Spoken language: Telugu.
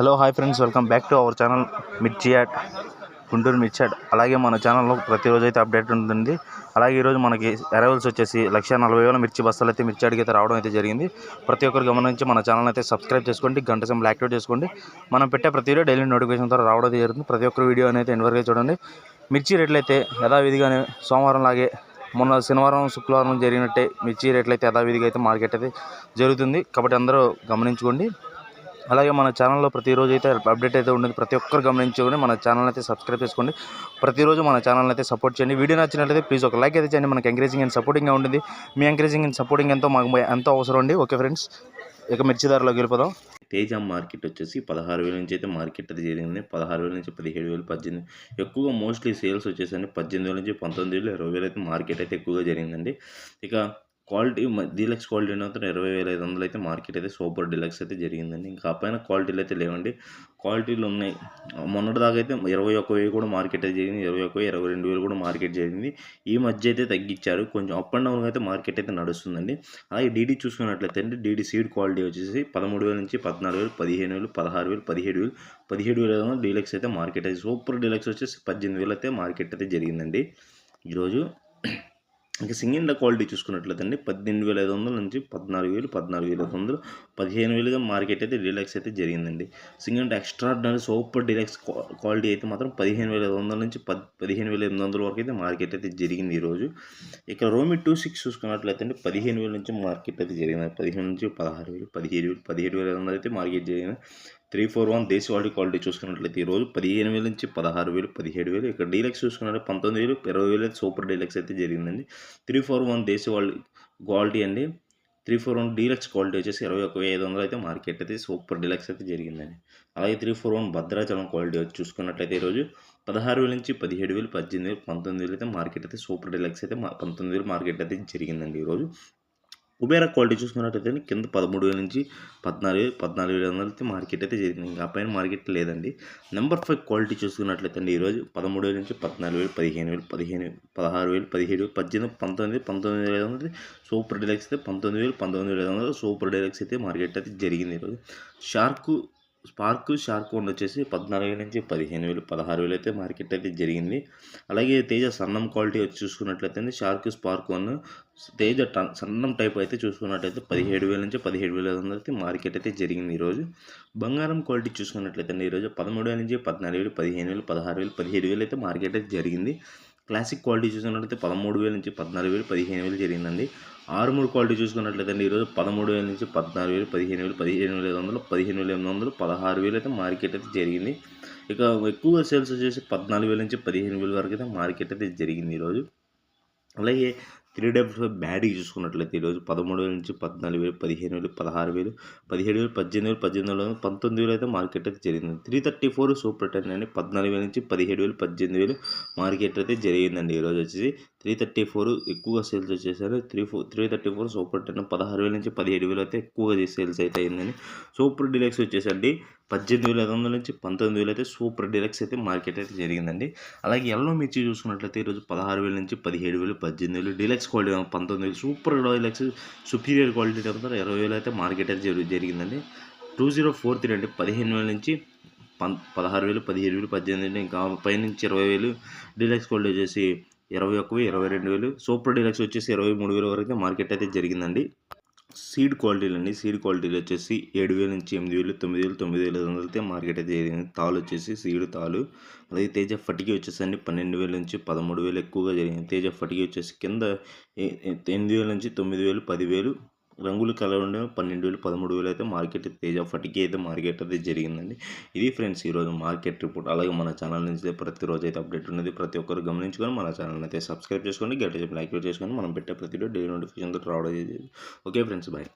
Hello hi friends welcome back to our channel మిర్చి యాడ్ గుంటూరు మిర్చి యాడ్ అలాగే మన ఛానల్లో ప్రతిరోజు అయితే అప్డేట్ ఉంటుంది. అలాగే ఈరోజు మనకి అరైవల్స్ వచ్చేసి లక్ష నలభై వేల మిర్చి బస్తాలు అయితే మిర్చి యాడ్కి అయితే రావడం అయితే జరిగింది. ప్రతి ఒక్కరు గమనించి మన ఛానల్ అయితే సబ్స్క్రైబ్ చేసుకోండి గంట సింబల్ యాక్టివేట్ చేసుకోండి. మనం పెట్టే ప్రతి వీడియో డైలీ నోటిఫికేషన్ ద్వారా రావడం అయితే జరుగుతుంది. ప్రతి ఒక్కరు వీడియో అనేది ఎండ్ చూడండి. మిర్చి రేట్లు అయితే యథావిధిగానే సోమవారం లాగే మొన్న శనివారం శుక్రవారం జరిగినట్టే మిర్చి రేట్లు అయితే యథావిధిగా అయితే మార్కెట్ అయితే జరుగుతుంది. కాబట్టి అందరూ గమనించుకోండి. అలాగే మన ఛానల్లో ప్రతిరోజు అయితే అప్డేట్ అయితే ఉండేది. ప్రతి ఒక్కరు గమనించుకొని మన ఛానల్ అయితే సబ్స్క్రైబ్ చేసుకోండి. ప్రతిరోజు మన ఛానల్ అయితే సపోర్ట్ చేయండి. వీడియో నచ్చినట్లయితే ప్లీజ్ ఒక లైక్ అయితే చేయండి. మనకి ఎంకరేజింగ్ అండ్ సపోర్టింగ్గా ఉంటుంది. మీ ఎంకరేజింగ్ అండ్ సపోర్టింగ్ ఎంతో మాకు ఎంతో అవసరం అండి. ఓకే ఫ్రెండ్స్ ఇక మిర్చి వెళ్ళిపోదాం. తేజ మార్కెట్ వచ్చేసి పదహారు వేల నుంచి అయితే మార్కెట్ అది జరిగింది. పదహారు వేల నుంచి పదిహేడు వేలు పద్దెనిమిది ఎక్కువగా మోస్ట్లీ సేల్స్ వచ్చేసండి పద్దెనిమిది వేల నుంచి పంతొమ్మిది వేలు ఇరవై వేలు అయితే మార్కెట్ అయితే ఎక్కువగా జరిగిందండి. ఇక క్వాలిటీ డీలక్స్ క్వాలిటీ మాత్రం ఇరవై వేల ఐదు వందలు అయితే మార్కెట్ అయితే సూపర్ డీలక్స్ అయితే జరిగిందండి. ఇంకా పైన క్వాలిటీలు అయితే లేవండి. క్వాలిటీలు ఉన్నాయి. మొన్నటి దాకా అయితే ఇరవై ఒక్క వేలు కూడా మార్కెట్ అయితే జరిగింది. ఇరవై ఒక్క ఇరవై రెండు వేలు కూడా మార్కెట్ జరిగింది. ఈ మధ్య అయితే తగ్గించారు. కొంచెం అప్ అండ్ డౌన్ అయితే మార్కెట్ అయితే నడుస్తుందండి. అలాగే డీడీ చూసుకున్నట్లయితే అండి డీడీ సీడ్ క్వాలిటీ వచ్చేసి పదమూడు వేల నుంచి పద్నాలుగు వేలు పదిహేను వేలు పదహారు వేలు పదిహేడు వేలు పదిహేడు వేల డీలక్స్ అయితే మార్కెట్ అయితే సూపర్ డీలక్స్ వచ్చేసి పద్దెనిమిది వేలు అయితే మార్కెట్ అయితే జరిగిందండి. ఈరోజు ఇంకా సింగిల్ క్వాలిటీ చూసుకున్నట్లయితే అండి పద్దెనిమిది వేల ఐదు వందల నుంచి పద్నాలుగు వేలు పద్నాలుగు వేల ఐదు వందలు పదిహేను వేలుగా మార్కెట్ అయితే డీలక్స్ అయితే జరిగిందండి. Single extraordinary super deluxe quality అయితే మాత్రం పదిహేను వేల ఐదు వందల నుంచి పద్ పదిహేను వేల ఎనిమిది వందల వరకు అయితే మార్కెట్ అయితే జరిగింది ఈరోజు. ఇక్కడ రోమి టూ సిక్స్ చూసుకున్నట్లయితే అండి పదిహేను వేల నుంచి మార్కెట్ అయితే జరిగింది. పదిహేను నుంచి పదహారు వేలు పదిహేడు వేలు పదిహేడు వేల ఐదు వందలు అయితే మార్కెట్ జరిగింది. త్రీ ఫోర్ వన్ దేశవాళీ క్వాలిటీ చూసుకున్నట్లయితే ఈరోజు పదిహేను వేల నుంచి పదహారు వేలు పదిహేడు వేలు. ఇక్కడ డీలక్స్ చూసుకున్నట్లయితే పంతొమ్మిది వేలు ఇరవై వేలు సూపర్ డీలక్స్ అయితే జరిగిందండి. త్రీ ఫోర్ వన్ దేశవాళీ క్వాలిటీ అండి. Three four one deluxe quality వచ్చేసి ఇరవై ఒక ఐదు వందలు అయితే మార్కెట్ అయితే సూపర్ డీలక్స్ అయితే జరిగిందండి. అలాగే three four one Bhadrachalam quality వచ్చి చూసుకున్నట్లయితే ఈరోజు పదహారు వేల నుంచి పదిహేడు వేలు పద్దెనిమిది వేలు పంతొమ్మిది వేలు అయితే మార్కెట్ అయితే సూపర్ డీలక్స్ అయితే మా- పంతొమ్మిది వేలు మార్కెట్ అయితే జరిగిందండి ఈరోజు కుబేరా క్వాలిటీ చూసుకున్నట్టయితే కింద పదమూడు వేల నుంచి పద్నాలుగు వేలు పద్నాలుగు వేల వందలు అయితే మార్కెట్ అయితే జరిగింది ఇంకా ఆ పైన మార్కెట్ లేదండి. నెంబర్ ఫైవ్ క్వాలిటీ చూసుకున్నట్లయితే అండి ఈరోజు పదమూడు వేల నుంచి పద్నాలుగు వేలు పదిహేను వేలు పదిహేను పదహారు వేలు పదిహేడు పద్దెనిమిది పంతొమ్మిది పంతొమ్మిది వేల ఐదు వందలు సూపర్ డీలక్స్ అయితే పంతొమ్మిది వేలు పంతొమ్మిది వేల ఐదు వందలు సూపర్ డీలక్స్ అయితే మార్కెట్ అయితే జరిగింది ఈరోజు. షార్క్ స్పార్క్ షార్క్ వన్ వచ్చేసి పద్నాలుగు వేల నుంచి పదిహేను వేలు పదహారు వేలు అయితే మార్కెట్ అయితే జరిగింది. అలాగే తేజ సన్నం క్వాలిటీ వచ్చి చూసుకున్నట్లయితే షార్క్ స్పార్క్ వన్ తేజ సన్నం టైప్ అయితే చూసుకున్నట్లయితే పదిహేడు వేల నుంచి పదిహేడు వేల ఐదు అయితే మార్కెట్ అయితే జరిగింది ఈరోజు. బంగారం క్వాలిటీ చూసుకున్నట్లయితే ఈరోజు పదమూడు వేల నుంచి పద్నాలుగు వేలు పదిహేను వేలు పదహారు వేలు పదిహేడు వేలు అయితే మార్కెట్ అయితే జరిగింది. క్లాసిక్ క్వాలిటీ చూసుకున్నట్లయితే పదమూడు వేల నుంచి పద్నాలుగు వేలు పదిహేను వేలు జరిగిందండి. ఆరు మూడు క్వాలిటీ చూసుకున్నట్లయితే అండి ఈరోజు పదమూడు వేల నుంచి పద్నాలుగు వేలు పదిహేను వేలు పదిహేను వేల ఐదు వందలు పదిహేను వేల ఎనిమిది వందలు పదహారు వేలు అయితే మార్కెట్ అయితే జరిగింది. ఇక ఎక్కువ సేల్స్ వచ్చేసి పద్నాలుగు వేల నుంచి పదిహేను వేల వరకు అయితే మార్కెట్ అయితే జరిగింది ఈరోజు. అలాగే త్రీ డబుల్ ఫైవ్ బ్యాడీ చూసుకున్నట్లయితే ఈరోజు పదమూడు వేల నుంచి పద్నాలుగు వేలు పదిహేను వేలు పదహారు వేలు పదిహేడు వేలు పద్దెనిమిది వేలు పద్దెనిమిది వేలు పంతొమ్మిది వేలు అయితే మార్కెట్ అయితే జరిగింది. Three thirty four super ten అని పద్నాలుగు వేల నుంచి పదిహేడు వేలు పద్దెనిమిది వేలు మార్కెట్ అయితే జరిగిందండి. ఈరోజు వచ్చేసి త్రీ థర్టీ ఫోర్ ఎక్కువగా సేల్స్ వచ్చేసారు. Three four three thirty four super ten పదహారు వేల నుంచి పదిహేడు వేలు అయితే ఎక్కువగా సేల్స్ అయితే అయిందని సూపర్ డిలక్స్ వచ్చేసండి పద్దెనిమిది వేల ఐదు వందల నుంచి పంతొమ్మిది వేలు అయితే సూపర్ డిలక్స్ అయితే మార్కెట్ అయితే జరిగిందండి. అలాగే ఎల్లో మిర్చి చూసుకున్నట్లయితే ఈరోజు పదహారు వేల నుంచి పదిహేడు వేలు పద్దెనిమిది వేలు డిలక్స్ క్వాలిటీ పంతొమ్మిది వేలు సూపర్ డిలక్స్ సుపీరియర్ క్వాలిటీ అంతా ఇరవై వేలు అయితే మార్కెట్ అయితే జరిగిందండి. టూ జీరో ఫోర్ త్రీ అంటే పదిహేను వేల నుంచి పం పదహారు వేలు పదిహేడు వేలు పద్దెనిమిది వేలు ఇంకా పైనుంచి ఇరవై వేలు డీలక్స్ క్వాలిటీ వచ్చేసి ఇరవై ఒక్క ఇరవై రెండు వేలు సూపర్ డీలక్స్ వచ్చేసి ఇరవై మూడు వేల వరకు అయితే మార్కెట్ అయితే జరిగిందండి. సీడ్ క్వాలిటీలు అండి సీడ్ క్వాలిటీలు వచ్చేసి ఏడు వేల నుంచి ఎనిమిది వేలు తొమ్మిది వేలు తొమ్మిది వేల ఐదు వందలు అయితే మార్కెట్ అయితే జరిగింది. తాలు వచ్చేసి సీడ్ తాలు. అలాగే తేజ ఫటికి వచ్చేసి పన్నెండు వేల నుంచి పదమూడు వేలు ఎక్కువగా జరిగింది. తేజ ఫటికి వచ్చేసి కింద ఎనిమిది వేల నుంచి తొమ్మిది వేలు పదివేలు రంగులు కలర్ పన్నెండు వేలు పదమూడు వేలు అయితే మార్కెట్ తేజ ఫటికి అయితే మార్కెట్ అయితే జరిగిందండి. ఇది ఫ్రెండ్స్ ఈరోజు మార్కెట్ రిపోర్ట్. అలాగే మన ఛానల్ నుంచి ప్రతిరోజు అయితే అప్డేట్ ఉన్నది. ప్రతి ఒక్కరు గమనించుకొని మన ఛానల్ అయితే సబ్స్క్రైబ్ చేసుకోండి. గట్టి చెప్పి లైక్ చేసుకొని మనం పెట్టే ప్రతి డైలీ నోటిఫికేషన్ రావడం ఓకే ఫ్రెండ్స్ బాయ్.